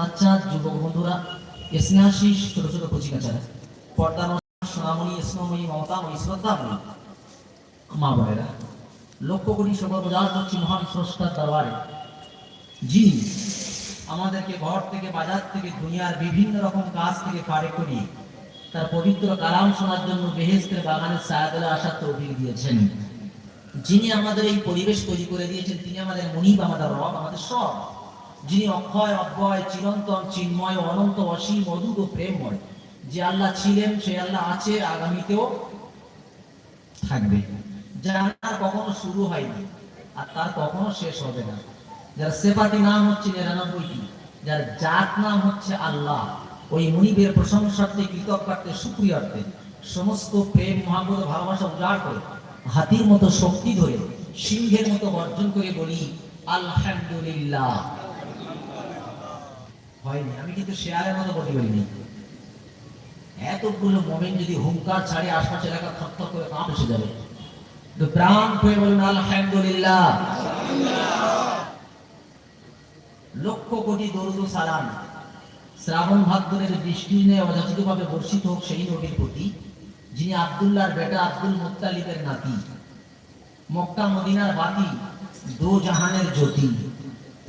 বাচ্চা, যুবক বন্ধুরা স্নেহাশিস ছোট ছোট কচিকাচারা সোনামণি শ্রদ্ধাময়ী মা বোনেরা করছি মহান স্রষ্টার দরবারে। যিনি আমাদেরকে ঘর থেকে, বাজার থেকে, দুনিয়ার বিভিন্ন রকম কাজ থেকে পারে করিয়ে তার পবিত্র কালাম শোনার জন্য বেহেস্তের বাগানের সায়াদলে আসার তৌফিক দিয়েছেন। যিনি আমাদের এই পরিবেশ তৈরি করে দিয়েছেন, তিনি আমাদের মনিব, আমাদের রব, আমাদের সব। যিনি অক্ষয়, অব্যয়, চিরন্তন চিন্ময়, অনন্ত অসীম অদূত ও প্রেমময়। যে আল্লাহ ছিলেন, সে আল্লাহ আছে, আগামীতেও থাকবে। যার কখনো শুরু হয়নি, আর তার কখনো শেষ হবে না। যার সেফাতি নাম হচ্ছে নিরানব্বইটি, যার জাত নাম হচ্ছে আল্লাহ। ওই মনিবের প্রশংসার্থে, কৃতজ্ঞার্থে সুক্রিয়ার্থে সমস্ত প্রেম, মহাব্বত, ভালোবাসা উজাড় করে, হাতির মতো শক্তি ধরে, সিংহের মতো অর্জন করে বলি, আলহামদুলিল্লাহ। হয়নি আমি কিন্তু শেয়ারের মতো বলি বলিনি এতগুলো মোমেন যদি হুঙ্কার ছাড়ে আশপাশ এলাকা থরথর করে কাঁপ এসে যাবে। তো প্রাণ খুয়ে বলুন, আলহামদুলিল্লাহ। লক্ষ কোটি দরুদ সালাম। শ্রাবণ ভাদ্রের বৃষ্টি নিয়ে অযাচিতভাবে বর্ষিত হোক সেই নবীর প্রতি, যিনি আব্দুল্লাহর বেটা আব্দুল মুত্তালিবের নাতি। মক্কা, মদিনার বাতি দো জাহানের জ্যোতি।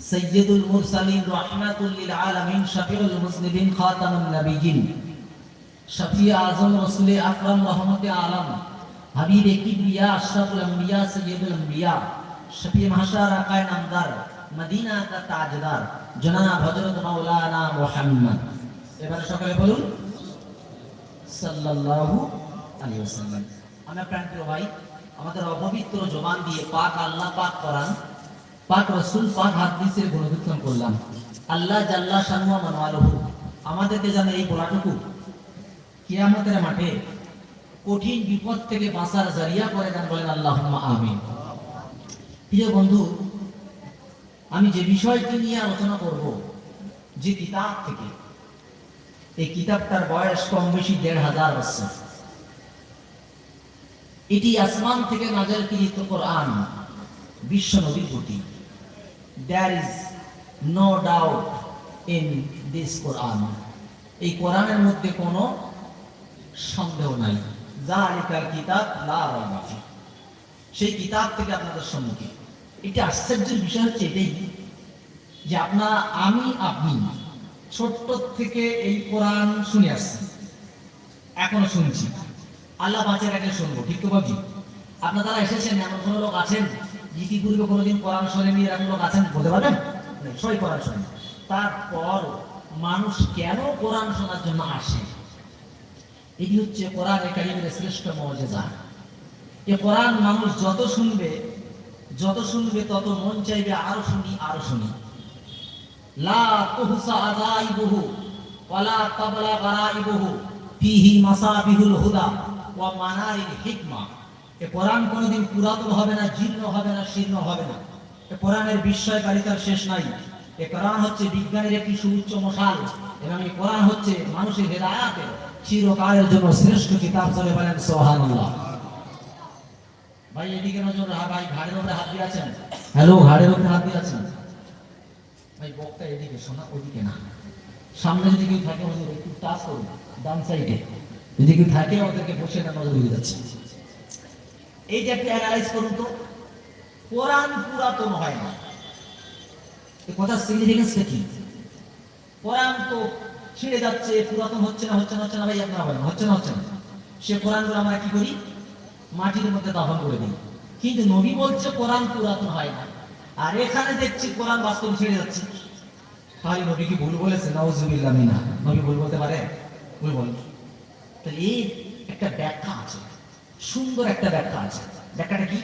সৈয়দুল মুরসালিন রাহমাতুল লিল আলামিন শফিউল শফি আজম রসুল রহমতে আলম। হাবিব কিবরিয়া আশরাফুল আম্বিয়া সৈয়দুল আম্বিয়া। শফি নামদার মদিনা কা তাজদার। জনাব হযরত মাওলানা মুহাম্মদ। এবারে সকালে বলুন, সাল্লাল্লাহু আলাইহি ওয়াসাল্লাম। আমরা প্রাণপ্রিয় ভাই, আমাদের অপবিত্র জবান দিয়ে পাক, আল্লাহ পাক কোরআন পাক রসুল, পাক হাদিসের গুণকীর্তন করলাম। আল্লাহ জাল্লা মানওয়ালহু আমাদেরকে এই বলাটুকু মাঠে কঠিন বিপদ থেকে বাঁচার জারিয়া করে দেন বলেন আল্লাহ আমিন। প্রিয় বন্ধু, আমি যে বিষয়টি নিয়ে আলোচনা করব, যে কিতাব থেকে, এই কিতাবটার বয়স কম বেশি দেড় হাজার বছর। এটি আসমান থেকে নাজার কোরআন, বিশ্ব নবীর প্রতি। There is no doubt in this কোরআন এই কোরআনের মধ্যে কোনো সন্দেহ নাই। যা জালিকাল কিতাব লা রাইবা ফি সেই কিতাব থেকে আপনাদের সম্মুখে এটা আশ্চর্যের বিষয় হচ্ছে এটাই যে আপনারা আমি, আপনি ছোট্ট থেকে এই কোরআন শুনে আসছি। এখনও শুনছি। আল্লাহ বাঁচার আগে শুনব। ঠিক তো ভাবছি আপনারা এসেছেন, এমন কোনো লোক আছেন? ইতিপূর্বে কোনোদিন? কোরআন শোনেনি এরকম লোক আছেন? বলতে পারবেন? কোরআন শোনেন তারপর মানুষ কেন কোরআন শোনার জন্য আসে? এটি হচ্ছে কোরআন একাডেমির শ্রেষ্ঠ এ কোরআন মানুষ যত শুনবে যত শুনবে, তত মন চাইবে আরও শুনি আরও শুনি। লা তুহসা হুদা ওয়া মানারিল হিকমা। এ কোরআন কোনোদিন পুরাতন হবে না, জীর্ণ হবে না, শীর্ণ হবে না। এ কোরআনের বিস্ময়কারিতার শেষ নাই। এ কোরআন হচ্ছে বিজ্ঞানের একটি সুউচ্চ মশাল। এবং এই কোরআন হচ্ছে মানুষের হেদায়াতের চিরকালের জন্য শ্রেষ্ঠ কিতাব চলে বলেন সোহানুল্লাহ ভাই, এদিকে নজর রাখা, ভাই, ঘাড়ের উপরে হাত দিয়ে আছেন? হ্যালো, ঘাড়ের উপরে হাত দিয়ে আছেন? ভাই বক্তা এদিকে শোনা ওদিকে না। সামনে যদি কেউ থাকে, ওদের একটু টাচ করুন, ডান সাইডে। যদি কেউ থাকে, ওদেরকে বসে না, নজর দিয়ে যাচ্ছে। এইটা একটু অ্যানালাইজ করুন তো। কোরআন পুরাতন হয় না। এ কথা সিগনিফিকেন্সটা কি? কোরআন তো ছিঁড়ে যাচ্ছে, পুরাতন হচ্ছে না হচ্ছে না হচ্ছে না ভাই, আপনারা বলেন, হচ্ছে না হচ্ছে না। সে কোরআনগুলো আমরা কি করি? মাটির মধ্যে দাফন করে দিই। কিন্তু নবী বলছে কোরআন পুরাতন হয় না। আর এখানে দেখছি কোরআন বাস্তব ছেড়ে যাচ্ছে। তাহলে নবী কি ভুল বলেছে? নাউজুবিল্লাহ মিনা নবী ভুল বলতে পারে? ভুল বল তাহলে এই একটা ব্যাখ্যা আছে। সুন্দর একটা ব্যাখ্যা আছে। ব্যাখ্যাটা কি?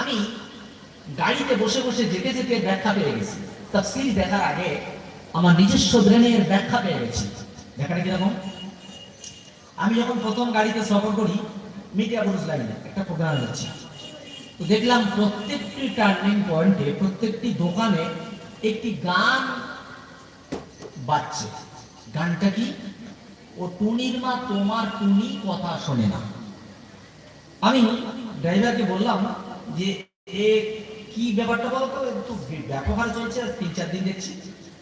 আমি গাড়িতে বসে বসে যেতে যেতে ব্যাখ্যা পেয়ে গেছি। তাফসীর দেখার আগে আমার নিজস্ব ব্রেনের ব্যাখ্যা পেয়ে গেছি। ব্যাখ্যাটা কীরকম আমি যখন প্রথম গাড়িতে সফর করি, মিডিয়া বুরুজ লাইনে একটা প্রোগ্রাম যাচ্ছি তো দেখলাম প্রত্যেকটি টার্নিং পয়েন্টে প্রত্যেকটি দোকানে একটি গান বাজছে। গানটা কি? ও টুনির মা তোমার টুনি কথা শোনে না। আমি ড্রাইভারকে বললাম যে, এ কি ব্যাপারটা বলতো একটু ব্যাপক চলছে, আর তিন চার দিন দেখছি।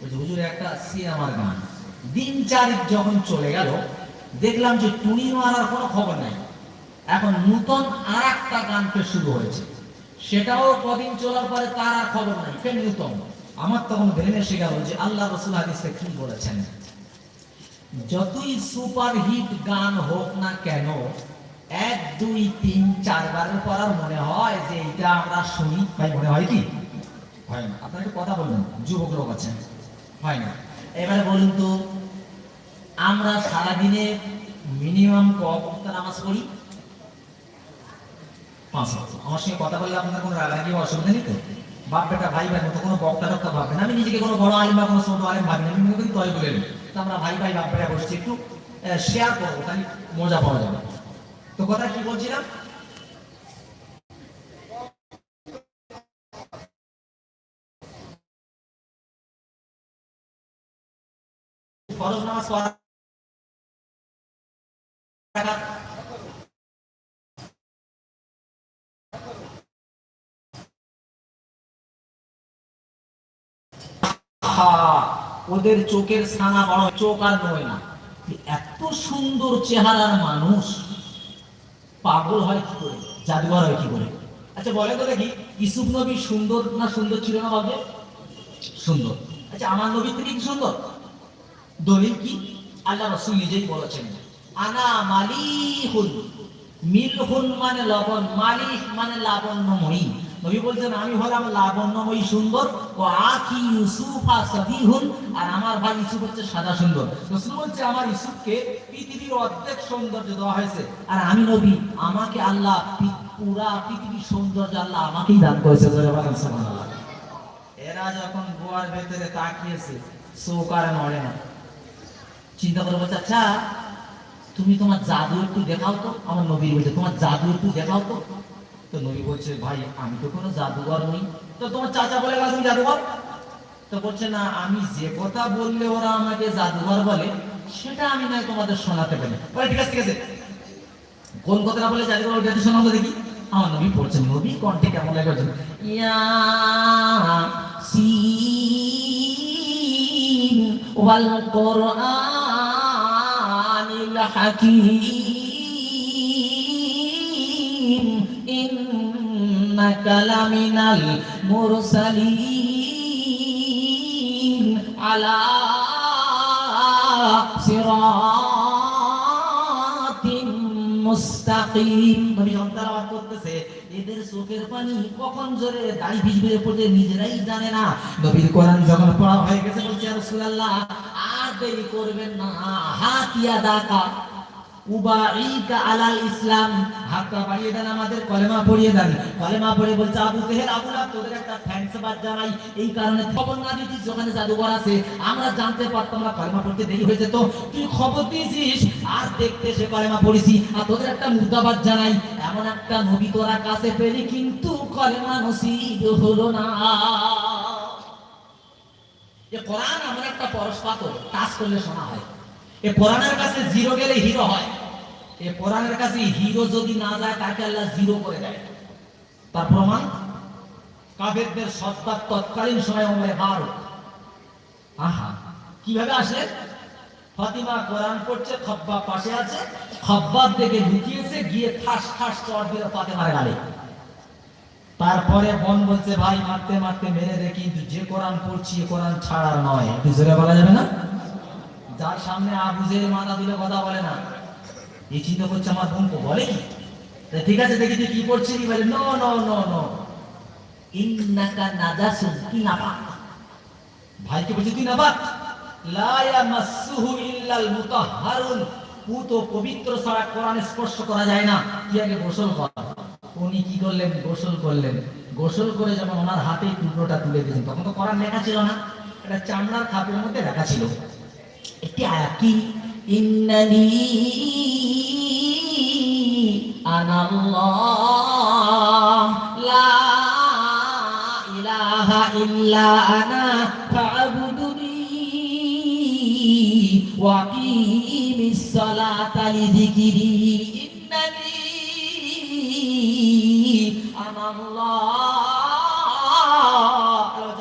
হুজুর, একটা সিনেমার গান। দিন চারিক যখন চলে গেল, দেখলাম যে টুনি মারার কোনো খবর নাই। এখন নূতন আর একটা গান ফের শুরু হয়েছে। সেটাও কদিন চলার পরে তার আর খবর নাই, ফের নূতন। আমার তখন ব্রেনে এসে গেল যে আল্লাহ রসুল হাদিসে কি বলেছেন? যতই সুপার হিট গান হোক না কেন এক, দুই, তিন, চারবারের পর মনে হয় যে এটা আমরা শুনি। ভাই, মনে হয় কি? হয় না আপনার একটু কথা বলবেন যুবক লোক আছেন হয় না এবারে বলুন তো, আমরা সারাদিনে মিনিমাম ক ওয়াক্ত নামাজ পড়ি? পাঁচ। আমার সঙ্গে কথা বললে আপনার কোনো রাগারাগি বা অসুবিধা নেই তো? বাপ বেটা, ভাই ভাই, মতো কোনো বক্তা টক্তা ভাববেন আমি নিজেকে কোনো বড় আলিম বা কোনো ছোট আলিম ভাবি না। আমি করি তয় বলে আমরা ভাই ভাই, বাপ বেটা বসছি একটু শেয়ার করব তাই মজা পাওয়া যাবে। তো কথা কি বলছিলাম? ওদের চোখের ছানা বড়, চোখ আর নয় না। এত সুন্দর চেহারার মানুষ। পাগল হয় কি করে? জাদুঘর হয় কি করে? আচ্ছা বলে তো দেখি ইসুফ নবী সুন্দর না সুন্দর ছিল না ভাববে সুন্দর। আচ্ছা আমার নবী থেকে কি সুন্দর? দলিল কি? আল্লাহ রসুল নিজেই বলেছেন, আনা মালি হুল মিল মিলহুন মানে লবণ মালিক মানে লাবণ্যময়ী। নবী বলছেন, আমি হলাম লাবণ্যময়ী সুন্দর ও আখি ইউসুফা সবিহুন, আর আমার ভাই ইউসুফ হচ্ছে সাদা সুন্দর। রসুল বলছে, আমার ইউসুফকে পৃথিবীর অর্ধেক সৌন্দর্য দেওয়া হয়েছে, আর আমি নবী, আমাকে আল্লাহ পুরা পৃথিবীর সৌন্দর্য আল্লাহ আমাকেই দান করেছে। এরা যখন গোয়ার ভেতরে তাকিয়েছে, চোখ আর নড়ে না। চিন্তা করে বলছে আচ্ছা তুমি তোমার জাদু একটু দেখাও তো, আমার নবী বলছে তোমার জাদু একটু দেখাও তো। তো নবী বলছে, ভাই, আমি তো কোনো জাদুঘর নই। তো তোমার চাচা বলে গেল, তুমি জাদুঘর? তো বলছে, না, আমি যে কথা বললে ওরা আমাকে জাদুঘর বলে, সেটা আমি নয় তোমাদের শোনাতে পারি। বলে, ঠিক আছে ঠিক আছে। কোন কথাটা বলে জাদুঘর একটু শোনাবো দেখি। আমার নবী পড়ছেন নবী কণ্ঠে কেমন লাগে ইয়া সিন ওয়াল কোরআনিল হাকীম। ইন্নাকা লামিনাল মুরসালিন আলা সিরাতিন মুস্তাকিম। করতেছে, এদের চোখের পানি কখন জোরে দাড়ি ভিজবে পড়ে নিজেরাই জানে না। নবীর কোরআন যখন পড়া হয়ে গেছে বলছে রাসূলুল্লাহ, আর দেরি করবেন না হাতিয়া দাকা তোদের একটা থ্যাঙ্কস জানাই। আমরা জানতে পারতাম না, কলেমা পড়তে দেরি হয়ে যেত। তুই খবর দিয়েছিস, আর দেখতে সে কলেমা পড়েছি আর তোদের একটা মুর্দাবাদ জানাই। এমন একটা নবী তোরা কাছে পেলি, কিন্তু কলেমা নসিব হলো না। যে কোরআন এমন একটা পাথর, টাচ করলে শোনা হয়। এ কোরআনের কাছে জিরো গেলে হিরো হয়। এ কাছে হিরো যদি না যায়, তাকে আল্লাহ জিরো করে দেয়। তার প্রমাণ? কাফেরদের সত্তার তৎকালীন সময় আহা, কীভাবে আসলে? ফাতিমা কোরআন পড়ছে, খব্বা পাশে আছে, খব্বার দিকে ঢুকিয়েছে গিয়ে ঠাস ঠাস চর দিল ফাতেমার গালে। তারপরে বন বলছে, ভাই, মারতে মারতে মেরে দে কিন্তু যে কোরআন পড়ছি কোরআন ছাড়ার নয়। একটু জোরে বলা যাবে না? যার সামনে আবু জেহেল মাথা দিলে কথা বলে না। এই চিন্তা করছে আমার বোনকে বলে কি? ঠিক আছে, দেখি তুই কি করছিস বলে, নো নো নো নো। ইন্নাকা কি ভাইকে বলছে, তুই ইল্লাল পবিত্র ছাড়া কোরআনে স্পর্শ করা যায় না। তুই আগে গোসল কর? উনি কি করলেন? গোসল করলেন। গোসল করে যখন ওনার হাতে টুকরোটা তুলে দিয়েছেন তখন তো কোরআন লেখা ছিল না। এটা চামড়ার খাপের মধ্যে রাখা ছিল। একটি আয়াত কি? ইন্নানি আনাল্লাহ, লা ইলাহা ইল্লা আনা, ফা'বুদুনি ওয়া আকিমিস সালাতা লিযিকরি। ইন্নানি আনাল্লাহ।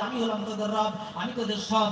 আমি হলাম তোদের রব, আমি তোদের সব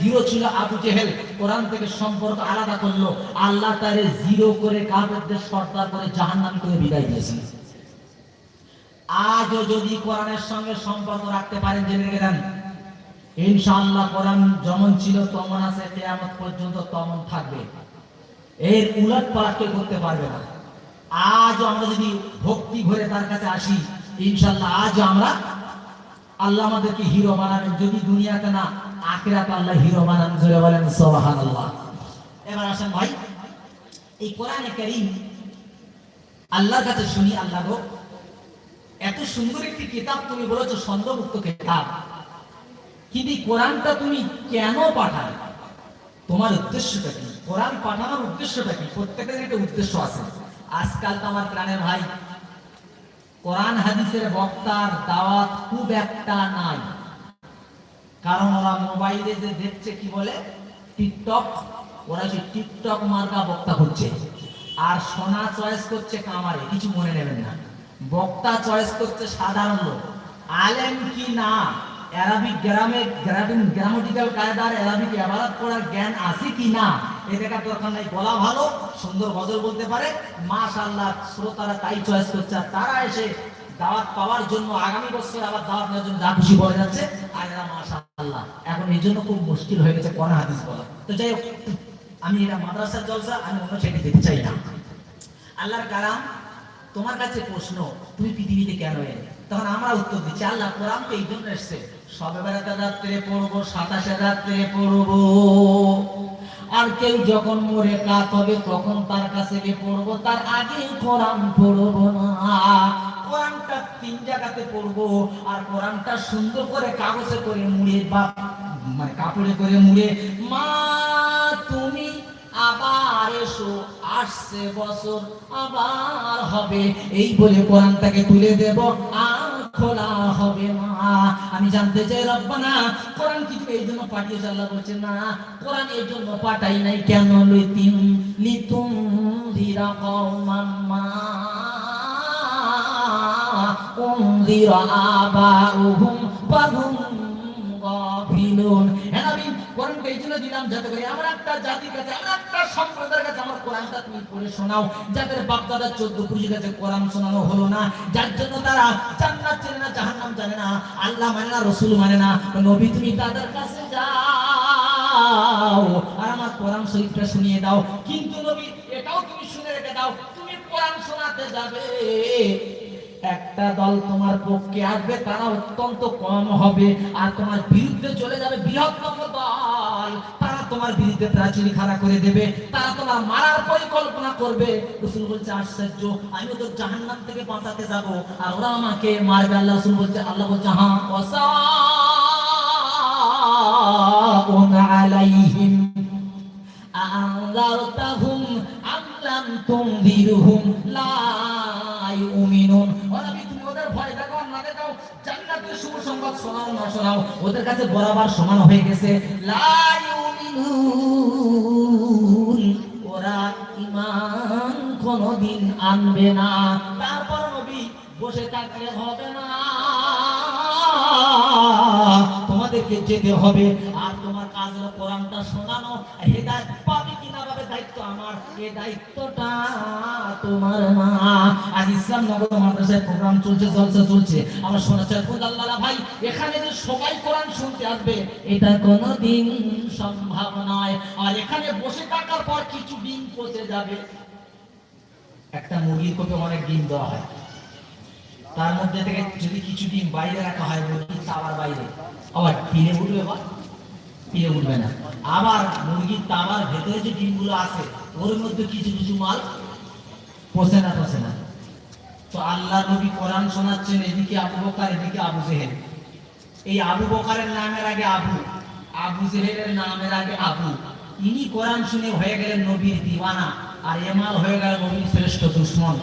হিরো ছিল আবু জেহেল। কোরআন থেকে সম্পর্ক আলাদা করল। আল্লাহ তারে জিরো করে সর্দার করে করে বিদায় দিয়েছেন। আজও যদি কোরআনের সঙ্গে সম্পর্ক রাখতে পারেন, জেনে দেন। ইনশাআল্লাহ কোরআন যেমন ছিল, তেমন আছে, কিয়ামত পর্যন্ত তেমন থাকবে। এর উলট পালট কেউ করতে পারবে না। আজ আমরা যদি ভক্তি ভরে তার কাছে আসি, ইনশাআল্লাহ আজ আমরা আল্লাহ আমাদেরকে হিরো বানাবেন। যদি দুনিয়াতে না, আখিরাতে আল্লাহ হিরো বানান জোরে বলেন, সুবহানাল্লাহ। এবার আসেন ভাই, এই কোরআনে কারীম আল্লাহর কাছে শুনি, আল্লাহ গো, এত সুন্দর একটি কিতাব তুমি বলেছ, ছন্দমুক্ত কিতাব। কিন্তু কোরআনটা তুমি কেন পাঠালে? তোমার উদ্দেশ্যটা কি? কোরআন পাঠানোর উদ্দেশ্যটা কি? প্রত্যেকের একটা উদ্দেশ্য আছে। আজকাল তো আমার প্রাণের ভাই, কোরআন হাদিসের বক্তার দাওয়াত খুব একটা নাই। কারণ ওরা মোবাইলে যে দেখছে কি বলে? টিকটক, ওরা সেই টিকটক মার্কা বক্তা হচ্ছে আর সোনা চয়েস করছে কামারে কিছু মনে নেবেন না। বক্তা চয়েস করছে সাধারণ লোক। আলেম কি না? অ্যারাবিক গ্রামে গ্রামিন গ্রামাটিক্যাল কায়দার অ্যারাবিক এবারাত করার জ্ঞান আছে কি না? এ দেখার দরকার নাই, বলা ভালো, সুন্দর গজল বলতে পারে। মাশাআল্লাহ, শ্রোতারা তাই চয়েস করছে আর তারা এসে দাওয়াত পাওয়ার জন্য আগামী বছর আবার দাওয়াত নেওয়ার জন্য যা খুশি যাচ্ছে। আর এরা মাশাআল্লাহ, এখন এই জন্য খুব মুশকিল হয়ে গেছে কোরআন হাদিস বলা। তো যাই হোক, আমি এটা মাদ্রাসার জলসা, আমি অন্য ছেড়ে দিতে চাই না। আল্লাহর কালাম, তোমার কাছে প্রশ্ন, তুমি পৃথিবীতে কেন এলে? তখন আমরা উত্তর দিচ্ছি, আল্লাহ কোরআন তো এই জন্য এসছে। আর কেউ যখন মরে কাত হবে, তখন তার কাছে পড়ব, তার আগে কোরআন পড়ব না। কোরআনটা তিন জায়গাতে পড়ব, আর কোরআনটা সুন্দর করে কাগজে করে মুড়ে বা মানে কাপড়ে করে মুড়ে, মা, তুমি আবার এসো, আসছে বছর, আবার হবে। এই বলে কোরআনটাকে তুলে দেব। আর খোলা হবে না আমি জানতে চাই, রব্বানা, কোরআন কি এই জন্য পাঠিয়েছে? আল্লাহ বলছে, না, কোরআন এই জন্য পাঠাই নাই কেন? লিতিম, লিতুম ধীরা কওমান মা উনদিরা আবাউহুম, ফাহুম গাফিলুন। হে এই জন্য দিলাম যাতে করে এমন একটা জাতির কাছে এমন একটা সম্প্রদায়ের কাছে আমার কোরআনটা তুমি পড়ে শোনাও। যাদের বাপ দাদা চোদ্দ পুরুষের কাছে কোরআন শোনানো হলো না, যার জন্য তারা জান্নাত চেনে না জানে না, আল্লাহ মানে না, রসুল মানে না নবী তুমি তাদের কাছে যাও আর আমার কোরআন শরীফটা শুনিয়ে দাও। কিন্তু নবী, এটাও তুমি শুনে রেখে দাও, তুমি কোরআন শোনাতে যাবে। একটা দল তোমার পক্ষে আসবে, তারা অত্যন্ত কম হবে, আর তোমার বিরুদ্ধে চলে যাবে বৃহত্তম দল। তারা তোমার বিরুদ্ধে প্রাচীর খাড়া করে দেবে, তারা তোমার মারার পরিকল্পনা করবে। রসুল বলছে, আশ্চর্য, আমি তো জাহান্নাম থেকে বাঁচাতে যাব। আর ওরা আমাকে মারবে, আল্লাহ রসুল বলছে, আল্লাহ বলছে হ্যাঁ ওয়াসাউন আলাইহিম আনজারতাহুম আম লাম তুনদিরহুম লা শোনাও, না শোনাও, ওদের কাছে বরাবর সমান হয়ে গেছে। ওরা ঈমান কোনদিন আনবে না। তারপর নবী বসে থাকলে হবে না। তোমাদেরকে যেতে হবে, আর তোমার কাজ কোরআনটা শোনানো, হেদায়েত পাবে এটা সম্ভব নয়। আর এখানে বসে থাকার পর কিছু দিন পচে যাবে। একটা মুরগির কোপে অনেক ডিম দেওয়া হয়। তার মধ্যে থেকে যদি কিছু ডিম বাইরে রাখা হয় মুরগির তাওয়ার বাইরে। আবার ফিরে উঠবে বা ফিরে উঠবে না। আবার মুরগির তাওয়ার ভেতরে যে ডিমগুলো আছে, ওর মধ্যে কিছু কিছু মাল পচে না পচে না। তো আল্লাহ নবী কোরআন শোনাচ্ছেন, এদিকে আবু বকার, এদিকে আবু জেহেল। এই আবু বকারের নামের আগে আবু আবু জেহেলের নামের আগে আবু। ইনি কোরআন শুনে হয়ে গেলেন নবীর দিওয়ানা, আর এমাল হয়ে গেল নবীর শ্রেষ্ঠ দুশ্মন।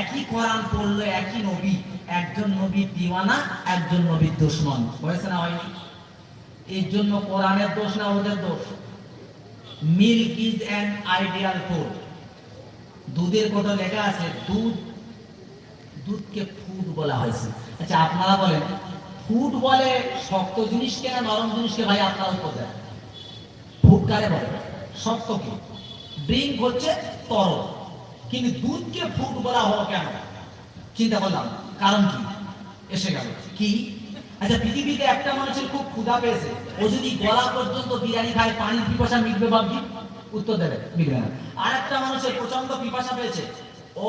একই কোরআন পড়ল একই নবী, একজন নবীর দিওয়ানা, একজন নবীর দুশ্মন। হয়েছে না হয়নি? এর জন্য কোরআনের দোষ না ওদের দোষ? Milk is an ideal food দুধের কোটো লেখা আছে, দুধ, দুধকে ফুড বলা হয়েছে। আচ্ছা আপনারা বলেন ফুড বলে শক্ত জিনিসকে না নরম জিনিসকে ভাই, আপনারা দেন। ফুড কারে বলে? শক্ত কি? ড্রিঙ্ক হচ্ছে তরল। কিন্তু দুধকে ফুড বলা হলো কেন? চিন্তা করলাম, কারণ কি? এসে গেল। কি? আচ্ছা পৃথিবীতে একটা মানুষের খুব ক্ষুধা পেয়েছে। ও যদি গলা পর্যন্ত বিরিয়ানি খায়, পানির পিপাসা মিটবে ভাবছি উত্তর দেবে, মিটবে না। আর একটা মানুষের প্রচণ্ড পিপাসা পেয়েছে। ও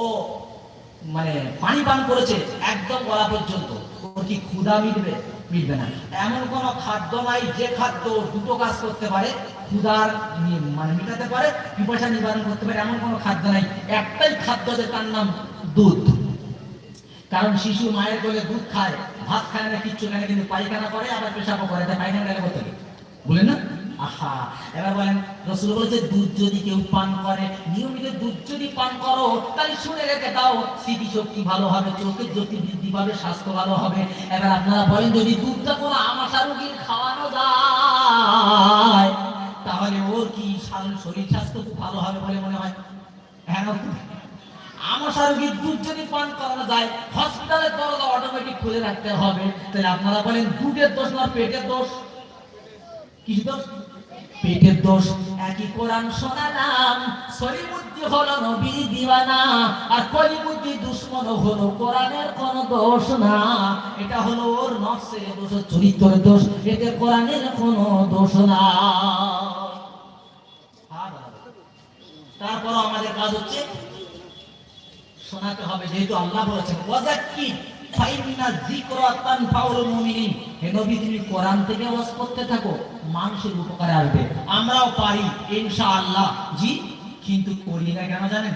মানে পানি পান করেছে একদম গলা পর্যন্ত। ওর কি ক্ষুধা মিটবে? মিটবে না। এমন কোন খাদ্য নাই যে খাদ্য দুটো কাজ করতে পারে, ক্ষুধার মানে মেটাতে পারে, পিপাসা নিবারণ করতে পারে, এমন কোনো খাদ্য নাই। একটাই খাদ্য যে তার নাম দুধ। কারণ শিশু মায়ের কোলে দুধ খায় ভাত খায় না, কিচ্ছু খায় কিন্তু পায়খানা করে, আবার পেশাবও করে তাই পায়খানা গেলে করতে বলেন না? আহা, এবার বলেন, রসুল দুধ যদি কেউ পান করে, নিয়মিত দুধ যদি পান করো, তাহলে শুনে রেখে দাও ভালো হবে, চোখের জ্যোতি বৃদ্ধি পাবে, স্বাস্থ্য ভালো হবে। এবার আপনারা বলেন, যদি দুধটা কোনো আমাশা রোগীর খাওয়ানো যায়, তাহলে ওর কি শরীর স্বাস্থ্য খুব ভালো হবে বলে মনে হয়? হ্যাঁ না? আমাশা রোগীর দুধ যদি পান করানো যায় হসপিটালের দরজা অটোমেটিক খুলে রাখতে হবে। তাহলে আপনারা বলেন, দুধের দোষ না পেটের দোষ? কিছু দোষ? পেটের দোষ। একই কোরআন শোনালাম হলো নবী দিওয়ানা, আর কলিমুদ্দি দুশ্মন হলো কোরআনের কোন দোষ না। এটা হলো ওর নফসের দোষ চরিত্রের দোষ, এতে কোরআনের কোনো দোষ না। তারপর আমাদের কাজ হচ্ছে শোনাতে হবে, যেহেতু আল্লাহ বলেছেন মানুষের উপকারে আসবে। আমরাও পারি, ইনশাআল্লাহ। জি, কিন্তু করি না কেন জানেন?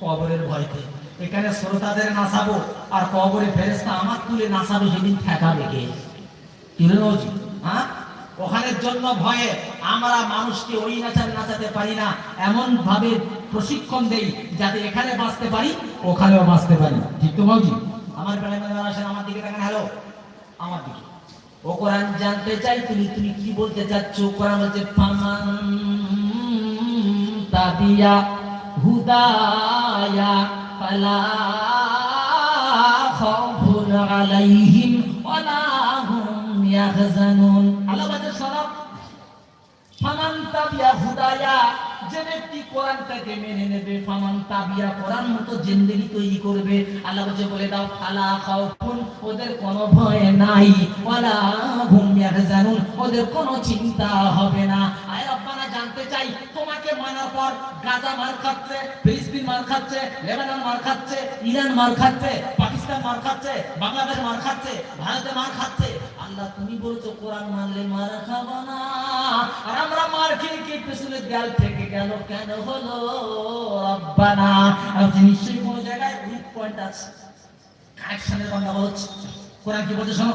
কবরের ভয়তে। এখানে শ্রোতাদের নাচাবো, আর কবরে ফেরেশতা আমার তুলে নাচাবে, সেদিন ঠেকাবে কে? তুলে হ্যাঁ? ওখানের জন্য ভয়ে আমরা মানুষকে ওই নাচার নাচাতে পারি না। এমন ভাবে প্রশিক্ষণ দেই যাতে এখানে বাঁচতে পারি, ওখানেও বাঁচতে পারি। ঠিক তো বলছি? আমার মানে আসেন, আমার দিকে দেখেন হ্যালো? আমার দিকে। ও কোরআন জানতে চাই, তুমি তুমি কি বলতে চাচ্ছ? কোরআন বলছে, ফামান তাবিয়া হুদায়া ফালা খাউফুন আলাইহিম ওয়ালা ওদের কোনো চিন্তা হবে না। আয় রব্বানা, জানতে চাই, তোমাকে মানার পর গাজা মার খাচ্ছে, ফিলিস্তিন মার খাচ্ছে, লেবানন মার খাচ্ছে, ইরান মার খাচ্ছে, পাকিস্তান মার খাচ্ছে, বাংলাদেশ মার খাচ্ছে, ভারতে মার খাচ্ছে। আল্লাহ, তুমি বলছো, কোরআন মানলে মারা খাব না। আর আমরা মার খেয়ে খেয়ে পেছনে দেয়াল থেকে গেল কেন হলো? রব্বানা, আপনি নিশ্চয়ই কোনো জায়গায় উইক পয়েন্ট আছে। কানেকশনের গন্ডগোল হচ্ছে? কোরআন কি বলছে, শোনো?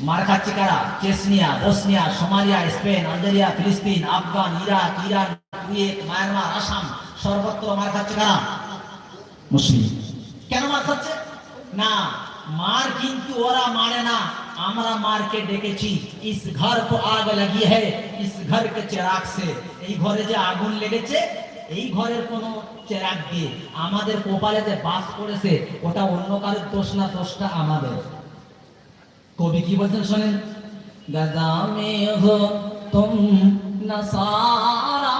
মার খাচ্ছে কারা Chechnya, Bosnia, Somalia, Spain, Algeria, ফিলিস্তিন, Afghan, Iraq, Iran, Kuwait, Myanmar, Assam, সর্বত্র মার খাচ্ছে কারা মুসলিম। কেন মার খাচ্ছে? না, মার কিন্তু ওরা মারে না, আমরা মারকে ডেকেছি, ইস ঘর কো আগ লাগিয়ে হে, ইস ঘর কে সে। এই ঘরে যে আগুন লেগেছে, এই ঘরের কোনো চেরাক দিয়ে। আমাদের কপালে যে বাস পড়েছে, ওটা অন্য কারোর দোষ না, দোষটা আমাদের। কবি কি বলছেন শোনেন गदा में हो तुम नसारा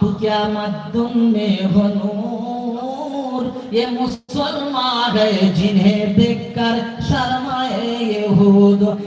तू क्या मद्दुम में हो नूर ये मुसलमान है जिन्हें देखकर शर्माए यहूद